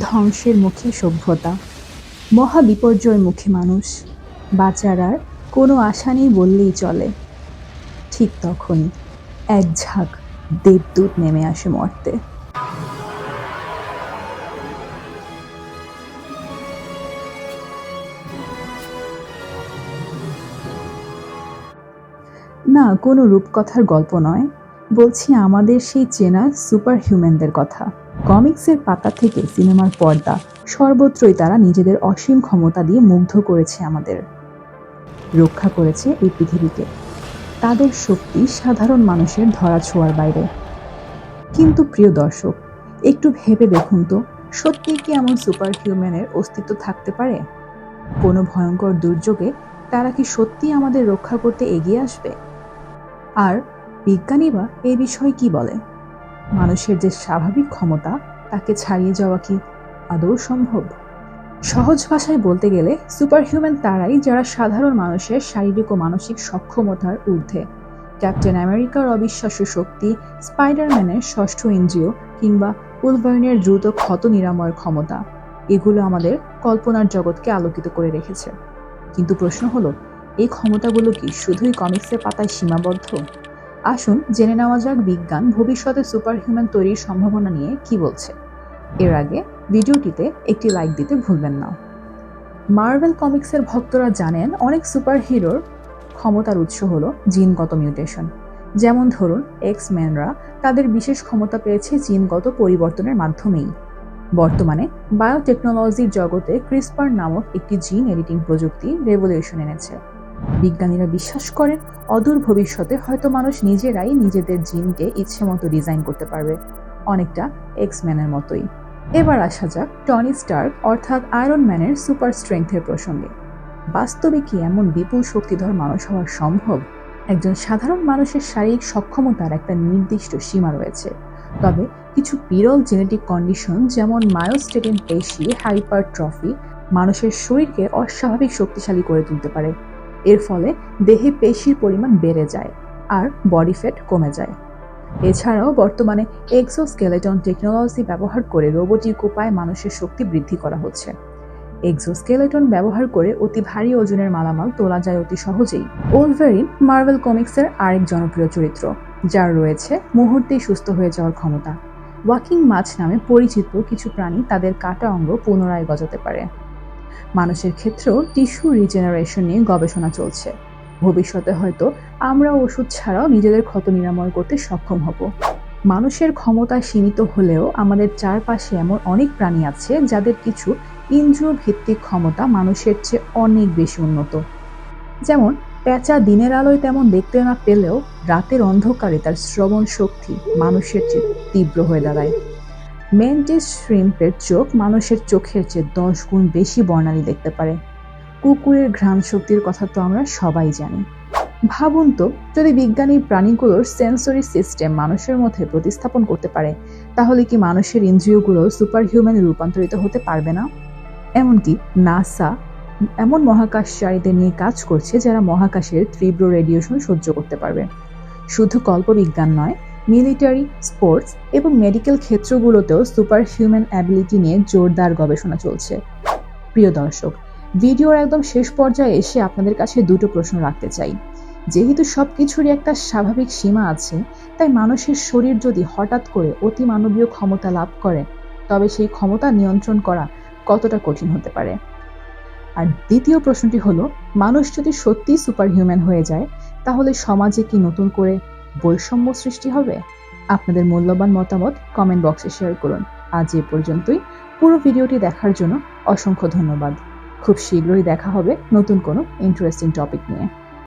ধ্বংসের মুখে সভ্যতা। মহা বিপর্যয়ের মুখে মানুষ। বাঁচার আর কোনো আশা নেই বললেই চলে। ঠিক তখনই এক ঝাঁক দেবদূত নেমে আসে মর্তে। না, কোনো রূপকথার গল্প নয়। বলছি আমাদের সেই চেনা সুপার হিউম্যানদের কথা। কমিক্সের পাতা থেকে সিনেমার পর্দা, সর্বত্রই তারা নিজেদের অসীম ক্ষমতা দিয়ে মুগ্ধ করেছে আমাদের। রক্ষা করেছে এই পৃথিবীকে। তাদের শক্তি সাধারণ মানুষের ধরা ছোঁয়ার বাইরে। কিন্তু প্রিয় দর্শক, একটু ভেবে দেখুন তো, সত্যি কি এমন সুপার হিউম্যানের অস্তিত্ব থাকতে পারে? কোনো ভয়ঙ্কর দুর্যোগে তারা কি সত্যি আমাদের রক্ষা করতে এগিয়ে আসবে? আর বিজ্ঞানীরা এই বিষয়ে কি বলে? মানুষের যে স্বাভাবিক ক্ষমতা, তাকে ছাড়িয়ে যাওয়া কি আদৌ সম্ভব? সহজ ভাষায় বলতে গেলে সুপারহিউম্যান তারাই যারা সাধারণ মানুষের শারীরিক ও মানসিক সক্ষমতার ঊর্ধ্বে। ক্যাপ্টেন আমেরিকার অবিশ্বাস্য শক্তি স্পাইডারম্যানের ষষ্ঠ ইন্দ্রিয় কিংবা উলভার্নের দ্রুত ক্ষত নিরাময়ের ক্ষমতা, এগুলো আমাদের কল্পনার জগৎকে আলোকিত করে রেখেছে। কিন্তু প্রশ্ন হলো, এই ক্ষমতাগুলো কি শুধুই কমিক্সের পাতায় সীমাবদ্ধ? আসুন, জেনে নেওয়া যাক বিজ্ঞান ভবিষ্যতে সুপার হিউম্যান তৈরির সম্ভাবনা নিয়ে কি বলছে। এর আগে ভিডিওটিতে একটি লাইক দিতে ভুলবেন না। মার্ভেল কমিক্সের ভক্তরা জানেন, অনেক সুপার হিরোর ক্ষমতার উৎস হল জিনগত মিউটেশন যেমন ধরুন এক্স ম্যানরা তাদের বিশেষ ক্ষমতা পেয়েছে জিনগত পরিবর্তনের মাধ্যমেই। বর্তমানে বায়োটেকনোলজির জগতে ক্রিসপার নামক একটি জিন এডিটিং প্রযুক্তি রেভলিউশন এনেছে। বিজ্ঞানীরা বিশ্বাস করেন, অদূর ভবিষ্যতে হয়তো মানুষ নিজেরাই নিজেদের জিনকে ইচ্ছে মতো ডিজাইন করতে পারবে। অনেকটা এক্স ম্যানের মতোই। এবার আসা যাক টনি স্টার্ক অর্থাৎ আয়রন ম্যানের সুপার স্ট্রেংথের প্রসঙ্গে। বাস্তবে কি এমন বিপুল শক্তিধর মানুষ হওয়া সম্ভব? একজন সাধারণ মানুষের শারীরিক সক্ষমতার একটা নির্দিষ্ট সীমা রয়েছে। তবে কিছু বিরল জেনেটিক কন্ডিশন যেমন মায়োস্টেটিন পেশি হাইপারট্রফি মানুষের শরীরকে অস্বাভাবিক শক্তিশালী করে তুলতে পারে। এর ফলে দেহে পেশির পরিমাণ বেড়ে যায় আর বডি ফ্যাট কমে যায়। এছাড়াও বর্তমানে এক্সোস্কেলেটন টেকনোলজি ব্যবহার করে রোবোটিক উপায়ে মানুষের শক্তি বৃদ্ধি করা হচ্ছে। এক্সোস্কেলেটন ব্যবহার করে অতি ভারী ওজনের মালামাল তোলা যায় অতি সহজেই। ওলভেরিন মার্ভেল কমিক্সের আরেক জনপ্রিয় চরিত্র, যার রয়েছে মুহূর্তেই সুস্থ হয়ে যাওয়ার ক্ষমতা। ওয়াকিং মাছ নামে পরিচিত কিছু প্রাণী তাদের কাটা অঙ্গ পুনরায় গজাতে পারে। মানুষের ক্ষেত্রেও টিস্যু রিজেনারেশন নিয়ে গবেষণা চলছে। ভবিষ্যতে হয়তো আমরা ওষুধ ছাড়াও নিজেদের ক্ষত নিরাময় করতে সক্ষম হব। মানুষের ক্ষমতা সীমিত হলেও আমাদের চারপাশে এমন অনেক প্রাণী আছে যাদের কিছু ইন্দ্রিয় ভিত্তিক ক্ষমতা মানুষের চেয়ে অনেক বেশি উন্নত। যেমন, প্যাঁচা দিনের আলোয় তেমন দেখতে না পেলেও রাতের অন্ধকারে তার শ্রবণ শক্তি মানুষের চেয়ে তীব্র হয়ে দাঁড়ায়। মেন্টিস শ্রিম্পের চোখ মানুষের চোখের চেয়ে দশ গুণ বেশি বর্ণালী দেখতে পারে। কুকুরের ঘ্রাণ শক্তির কথা তো আমরা সবাই জানি। ভাবুন তো, যদি বিজ্ঞানী প্রাণীগুলোর সেন্সরি সিস্টেম মানুষের মধ্যে প্রতিস্থাপন করতে পারে, তাহলে কি মানুষের ইন্দ্রিয়গুলো সুপার হিউম্যানে রূপান্তরিত হতে পারবে না? এমনকি নাসা এমন মহাকাশচারীদের নিয়ে কাজ করছে যারা মহাকাশের তীব্র রেডিয়েশন সহ্য করতে পারবে। শুধু কল্পবিজ্ঞান নয় মিলিটারি, স্পোর্টস এবং মেডিকেল ক্ষেত্রগুলোতেও সুপার হিউম্যান অ্যাবিলিটি নিয়ে জোরদার গবেষণা চলছে। প্রিয় দর্শক, ভিডিওর একদম শেষ পর্যায়ে এসে আপনাদের কাছে দুটো প্রশ্ন রাখতে চাই। যেহেতু সব কিছুরই একটা স্বাভাবিক সীমা আছে, তাই মানুষের শরীর যদি হঠাৎ করে অতি মানবীয় ক্ষমতা লাভ করে, তবে সেই ক্ষমতা নিয়ন্ত্রণ করা কতটা কঠিন হতে পারে? আর দ্বিতীয় প্রশ্নটি হলো, মানুষ যদি সত্যি সুপার হিউম্যান হয়ে যায়, তাহলে সমাজে কি নতুন করে বৈষম্য সৃষ্টি হবে? আপনাদের মূল্যবান মতামত কমেন্ট বক্সে শেয়ার করুন। আজ এ পর্যন্তই। পুরো ভিডিওটি দেখার জন্য অসংখ্য ধন্যবাদ। খুব শীঘ্রই দেখা হবে নতুন কোনো ইন্টারেস্টিং টপিক নিয়ে।